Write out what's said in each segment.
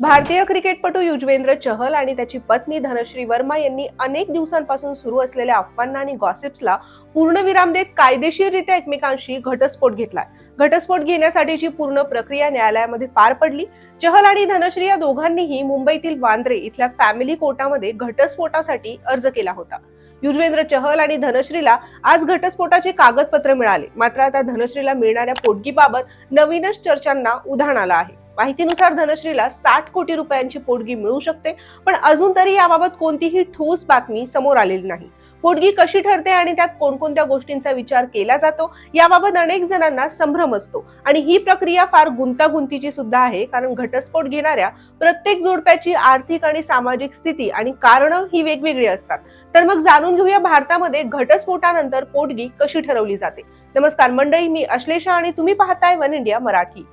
भारतीय क्रिकेटपटू युजवेंद्र चहल आणि त्याची पत्नी धनश्री वर्मा यांनी अनेक दिवसांपासून सुरू असलेल्या अफवांना आणि गॉसिप्सला पूर्णविराम देत कायदेशीररित्या एकमेकांशी घटस्फोट घेतलाय. घटस्फोट घेण्यासाठीची पूर्ण प्रक्रिया न्यायालयामध्ये पार पडली. चहल आणि धनश्री या दोघांनीही मुंबईतील वांद्रे इथल्या फॅमिली कोर्टामध्ये घटस्फोटासाठी अर्ज केला होता. युजवेंद्र चहल आणि धनश्रीला आज घटस्फोटाचे कागदपत्र मिळाले. मात्र आता धनश्रीला मिळणाऱ्या पोटगीबाबत नवीनच चर्चांना उधाण आलं आहे. माहितीनुसार धनश्रीला साठ कोटी रुपयांची पोटगी मिळू शकते पण अजून तरी याबाबत कोणतीही ठोस बातमी समोर आलेली नाही. पोटगी कशी ठरते आणि त्यात कोणकोणत्या गोष्टींचा विचार केला जातो याबाबत अनेक जणांना संभ्रम असतो. आणि ही प्रक्रिया फार गुंतागुंतीची सुद्धा आहे कारण घटस्फोट घेणाऱ्या प्रत्येक जोडप्याची आर्थिक आणि सामाजिक स्थिती आणि कारणं ही वेगवेगळी असतात. तर मग जाणून घेऊया भारतामध्ये घटस्फोटानंतर पोटगी कशी ठरवली जाते. नमस्कार मंडळी मी अश्लेषा आणि तुम्ही पाहताय वन इंडिया मराठी.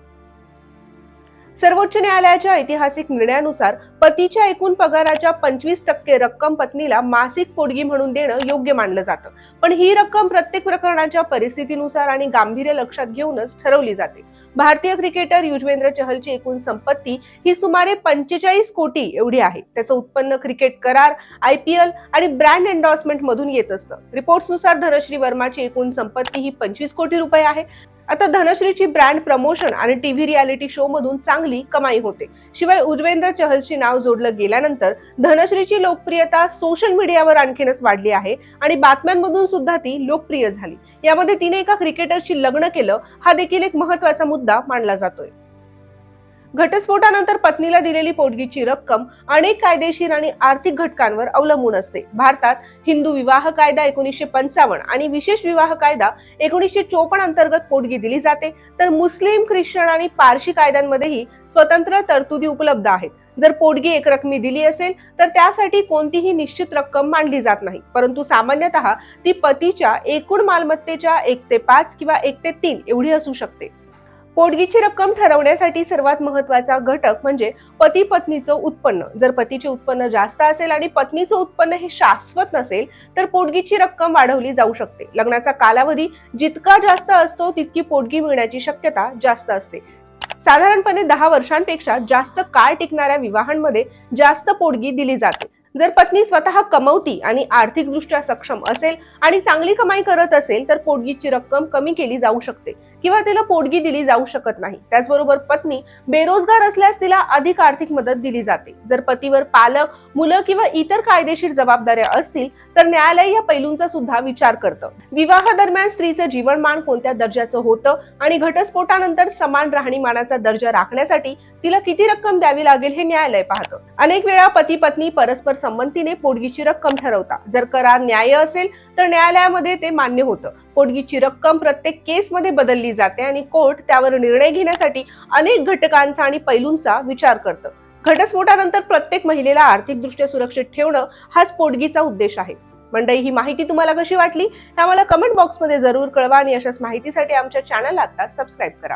सर्वोच्च न्यायालयाच्या ऐतिहासिक निर्णयानुसार पतीच्या एकूण पगाराच्या पंचवीस टक्के रक्कम पत्नीला मासिक पोटगी म्हणून देणं योग्य मानलं जातं. पण ही रक्कम प्रत्येक प्रकरणाच्या परिस्थितीनुसार आणि गांभीर्य लक्षात घेऊनच ठरवली जाते. भारतीय क्रिकेटर युजवेंद्र चहलची एकूण संपत्ती ही सुमारे पंचेचाळीस कोटी एवढी आहे. त्याचं उत्पन्न क्रिकेट करार आय पी एल आणि ब्रँड एन्डॉर्समेंट मधून येत असतं. रिपोर्ट्सनुसार धनश्री वर्माची एकूण संपत्ती ही पंचवीस कोटी रुपये आहे. आता धनश्रीची ब्रँड प्रमोशन आणि टीव्ही रियालिटी शो मधून चांगली कमाई होते. शिवाय उजवेंद्र चहलची नाव जोडलं गेल्यानंतर धनश्रीची लोकप्रियता सोशल मीडियावर आणखीनच वाढली आहे आणि बातम्यांमधून सुद्धा ती लोकप्रिय झाली. यामध्ये तिने एका क्रिकेटरशी लग्न केलं हा देखील एक महत्त्वाचा मुद्दा मानला जातोय. घटस्फोटानंतर पत्नीला दिलेली पोटगीची रक्कम अनेक कायदेशीर आणि आर्थिक घटकांवर अवलंबून असते. भारतात हिंदू विवाह कायदा एकोणीसशे पंचावन्न आणि विशेष विवाह कायदा एकोणीसशे चोपन्न अंतर्गत पोटगी दिली जाते. तर मुस्लिम ख्रिश्चन आणि पारशी कायद्यांमध्येही स्वतंत्र तरतुदी उपलब्ध आहेत. जर पोटगी एक रकमी दिली असेल तर त्यासाठी कोणतीही निश्चित रक्कम मांडली जात नाही. परंतु सामान्यतः ती पतीच्या एकूण मालमत्तेच्या एक ते पाच किंवा एक ते तीन एवढी असू शकते. पोटगीची रक्कम ठरवण्यासाठी सर्वात महत्त्वाचा घटक म्हणजे पती पत्नीचं उत्पन्न. जर पतीचे उत्पन्न जास्त असेल आणि पत्नीचं उत्पन्न हे शाश्वत नसेल तर पोटगीची रक्कम वाढवली जाऊ शकते. लग्नाचा कालावधी जितका जास्त असतो तितकी पोटगी मिळण्याची शक्यता जास्त असते. साधारणपणे दहा वर्षांपेक्षा जास्त काळ टिकणाऱ्या विवाहांमध्ये जास्त पोटगी दिली जाते. जर पत्नी स्वतः कमवती आणि आर्थिकदृष्ट्या सक्षम असेल आणि चांगली कमाई करत असेल तर पोटगीची रक्कम कमी केली जाऊ शकते. किंवा तिला पोटगी दिली जाऊ शकत नाही. त्याचबरोबर पत्नी बेरोजगार असल्यास तिला अधिक आर्थिक मदत दिली जाते. जर पतीवर पालक मुलं किंवा इतर कायदेशीर जबाबदाऱ्या असतील तर न्यायालय या पैलूंचा सुद्धा विचार करतं. विवाह दरम्यान स्त्रीचं जीवनमान कोणत्या दर्जाचं होतं आणि घटस्फोटानंतर समान राहणीमानाचा दर्जा राखण्यासाठी तिला किती रक्कम द्यावी लागेल हे न्यायालय पाहतं. अनेक वेळा पती पत्नी परस्पर संमतीने पोटगीची रक्कम ठरवतात. जर करार न्याय असेल तर न्यायालयामध्ये ते मान्य होतं. पोटगीची रक्कम प्रत्येक केसमध्ये बदलली जाते आणि कोर्ट त्यावर निर्णय घेण्यासाठी अनेक घटकांचा आणि पैलूंचा विचार करतं. घटस्फोटानंतर प्रत्येक महिलेला आर्थिकदृष्ट्या सुरक्षित ठेवणं हाच पोटगीचा उद्देश आहे. मंडळी ही माहिती तुम्हाला कशी वाटली? हे आम्हाला कमेंट बॉक्समध्ये जरूर कळवा आणि अशाच माहितीसाठी आमच्या चॅनलला आता सबस्क्राईब करा.